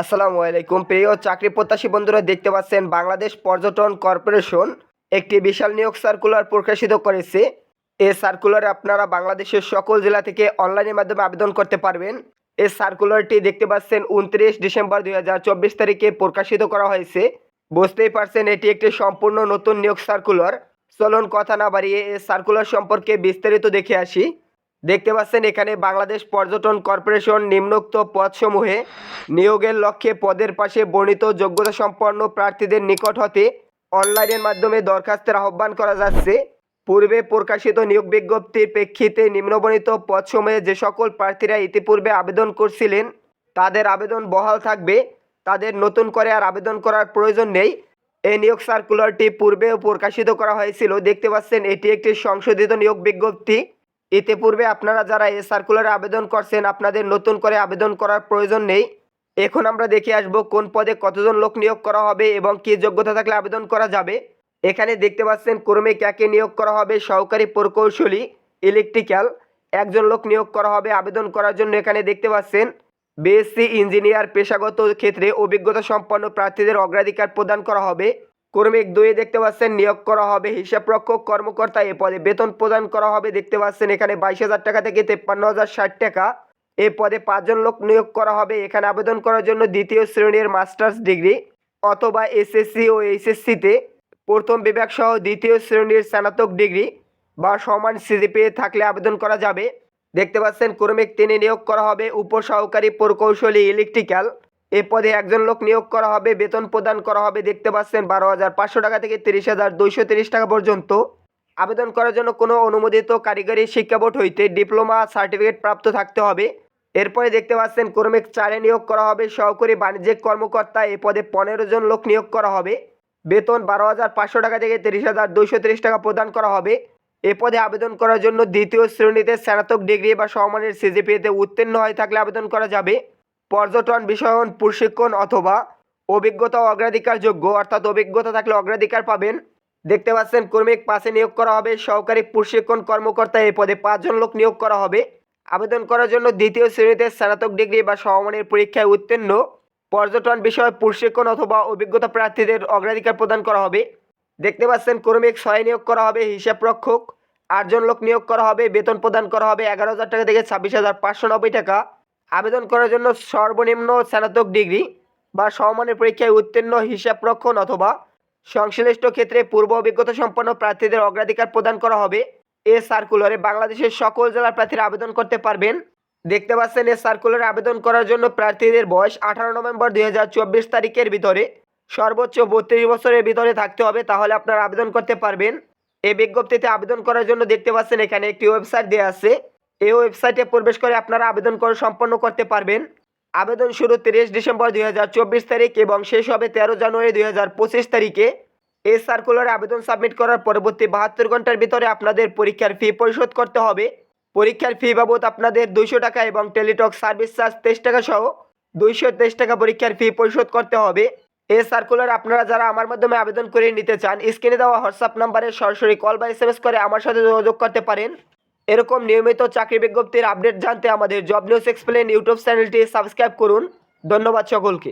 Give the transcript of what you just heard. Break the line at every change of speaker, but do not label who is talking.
আসসালামু আলাইকুম। প্রিয় চাকরি প্রত্যাশী বন্ধুরা, দেখতে পাচ্ছেন বাংলাদেশ পর্যটন কর্পোরেশন একটি বিশাল নিয়োগ সার্কুলার প্রকাশিত করেছে। এই সার্কুলারে আপনারা বাংলাদেশের সকল জেলা থেকে অনলাইনের মাধ্যমে আবেদন করতে পারবেন। এই সার্কুলারটি দেখতে পাচ্ছেন উনত্রিশ ডিসেম্বর দুই হাজার চব্বিশ তারিখে প্রকাশিত করা হয়েছে। বুঝতেই পারছেন এটি একটি সম্পূর্ণ নতুন নিয়োগ সার্কুলার চলুন কথা না বাড়িয়ে এই সার্কুলার সম্পর্কে বিস্তারিত দেখে আসি। দেখতে পাচ্ছেন এখানে বাংলাদেশ পর্যটন কর্পোরেশন নিম্নোক্ত পদসমূহে নিয়োগের লক্ষ্যে পদের পাশে বর্ণিত যোগ্যতা সম্পন্ন প্রার্থীদের নিকট হতে অনলাইনের মাধ্যমে দরখাস্তের আহ্বান করা যাচ্ছে। পূর্বে প্রকাশিত নিয়োগ বিজ্ঞপ্তির প্রেক্ষিতে নিম্নবর্ণিত পদসমূহে যে সকল প্রার্থীরা ইতিপূর্বে আবেদন করছিলেন, তাদের আবেদন বহাল থাকবে। তাদের নতুন করে আর আবেদন করার প্রয়োজন নেই। এই নিয়োগ সার্কুলারটি পূর্বেও প্রকাশিত করা হয়েছিল। দেখতে পাচ্ছেন এটি একটি সংশোধিত নিয়োগ বিজ্ঞপ্তি। ইতিপূর্বে আপনারা যারা এই সার্কুলারে আবেদন করছেন, আপনাদের নতুন করে আবেদন করার প্রয়োজন নেই। এখন আমরা দেখে আসব কোন পদে কতজন লোক নিয়োগ করা হবে এবং কী যোগ্যতা থাকলে আবেদন করা যাবে। এখানে দেখতে পাচ্ছেন, কর্মী কাকে নিয়োগ করা হবে, সহকারী প্রকৌশলী ইলেকট্রিক্যাল একজন লোক নিয়োগ করা হবে আবেদন করার জন্য এখানে দেখতে পাচ্ছেন বিএসসি ইঞ্জিনিয়ার পেশাগত ক্ষেত্রে অভিজ্ঞতা সম্পন্ন প্রার্থীদের অগ্রাধিকার প্রদান করা হবে। কর্মিক দুয়ে দেখতে পাচ্ছেন, নিয়োগ করা হবে, হিসাবরক্ষক কর্মকর্তা এ পদে বেতন প্রদান করা হবে, দেখতে পাচ্ছেন এখানে বাইশ হাজার টাকা থেকে তেপ্পান্ন হাজার ষাট টাকা। এ পদে পাঁচজন লোক নিয়োগ করা হবে, এখানে আবেদন করার জন্য দ্বিতীয় শ্রেণির মাস্টার্স ডিগ্রি অথবা এসএসসি ও এইচএসসিতে প্রথম বিভাগ সহ দ্বিতীয় শ্রেণির স্নাতক ডিগ্রি বা সমান সিজিপিএ থাকলে আবেদন করা যাবে। দেখতে পাচ্ছেন, কর্মিক তিনি নিয়োগ করা হবে, উপসহকারী প্রকৌশলী, ইলেকট্রিক্যাল এ পদে একজন লোক নিয়োগ করা হবে, বেতন প্রদান করা হবে, দেখতে পাচ্ছেন বারো হাজার পাঁচশো টাকা থেকে তিরিশ হাজার দুইশো তিরিশ টাকা পর্যন্ত। আবেদন করার জন্য কোনো অনুমোদিত কারিগরি শিক্ষা বোর্ড হইতে ডিপ্লোমা সার্টিফিকেট প্রাপ্ত থাকতে হবে। এরপরে দেখতে পাচ্ছেন, কর্মিক চারে নিয়োগ করা হবে, সহকারী বাণিজ্যিক কর্মকর্তা এ পদে পনেরো জন লোক নিয়োগ করা হবে। বেতন বারো হাজার পাঁচশো টাকা থেকে তিরিশ হাজার দুইশো তিরিশ টাকা প্রদান করা হবে। এ পদে আবেদন করার জন্য দ্বিতীয় শ্রেণীতে স্নাতক ডিগ্রি বা সমমানের সিজিপিএতে উত্তীর্ণ হয়ে থাকলে আবেদন করা যাবে। পর্যটন বিষয়ন, প্রশিক্ষণ অথবা অভিজ্ঞতা অগ্রাধিকারযোগ্য, অর্থাৎ অভিজ্ঞতা থাকলে অগ্রাধিকার পাবেন। দেখতে পাচ্ছেন, কর্মিক পাশে নিয়োগ করা হবে। সহকারী প্রশিক্ষণ কর্মকর্তা এই পদে পাঁচজন লোক নিয়োগ করা হবে। আবেদন করার জন্য দ্বিতীয় শ্রেণীতে স্নাতক ডিগ্রি বা সমমানের পরীক্ষায় উত্তীর্ণ। পর্যটন বিষয়ে, প্রশিক্ষণ অথবা অভিজ্ঞতা প্রার্থীদের অগ্রাধিকার প্রদান করা হবে। দেখতে পাচ্ছেন, কর্মিক ছয় নিয়োগ করা হবে, হিসাবরক্ষক আটজন লোক নিয়োগ করা হবে, বেতন প্রদান করা হবে এগারো হাজার টাকা থেকে ছাব্বিশ হাজার পাঁচশো নব্বই টাকা। আবেদন করার জন্য সর্বনিম্ন স্নাতক ডিগ্রি বা সমমানের পরীক্ষায় উত্তীর্ণ হিসাবরক্ষণ অথবা সংশ্লিষ্ট ক্ষেত্রে পূর্ব অভিজ্ঞতা সম্পন্ন প্রার্থীদের অগ্রাধিকার প্রদান করা হবে। এ সার্কুলারে বাংলাদেশের সকল জেলার প্রার্থীরা আবেদন করতে পারবেন। দেখতে পাচ্ছেন, এ সার্কুলারে আবেদন করার জন্য প্রার্থীদের বয়স আঠারো নভেম্বর দুই হাজার চব্বিশ তারিখের ভিতরে, সর্বোচ্চ বত্রিশ বছরের ভিতরে থাকতে হবে, তাহলে আপনারা আবেদন করতে পারবেন। এই বিজ্ঞপ্তিতে আবেদন করার জন্য দেখতে পাচ্ছেন, এখানে একটি ওয়েবসাইট দেওয়া আছে। এই ওয়েবসাইটে প্রবেশ করে আপনারা আবেদন করে সম্পন্ন করতে পারবেন। আবেদন শুরু তিরিশ ডিসেম্বর দুই হাজার চব্বিশ তারিখ এবং শেষ হবে তেরো জানুয়ারি দুই হাজার পঁচিশ তারিখে। এই সার্কুলারে আবেদন সাবমিট করার পরবর্তী বাহাত্তর ঘণ্টার ভিতরে আপনাদের পরীক্ষার ফি পরিশোধ করতে হবে। পরীক্ষার ফি বাবদ আপনাদের দুইশো টাকা এবং টেলিটক সার্ভিস চার্জ তেইশ টাকা সহ দুইশো তেইশ টাকা পরীক্ষার ফি পরিশোধ করতে হবে। এই সার্কুলার আপনারা যারা আমার মাধ্যমে আবেদন করে নিতে চান স্ক্রিনে দেওয়া হোয়াটসঅ্যাপ নাম্বারে সরাসরি কল বা এস করে আমার সাথে যোগাযোগ করতে পারেন। এরকম নিয়মিত চাকরি বিজ্ঞপ্তির আপডেট জানতে আমাদের জব নিউজ এক্সপ্লেন ইউটিউব চ্যানেলটি সাবস্ক্রাইব করুন। ধন্যবাদ সকলকে।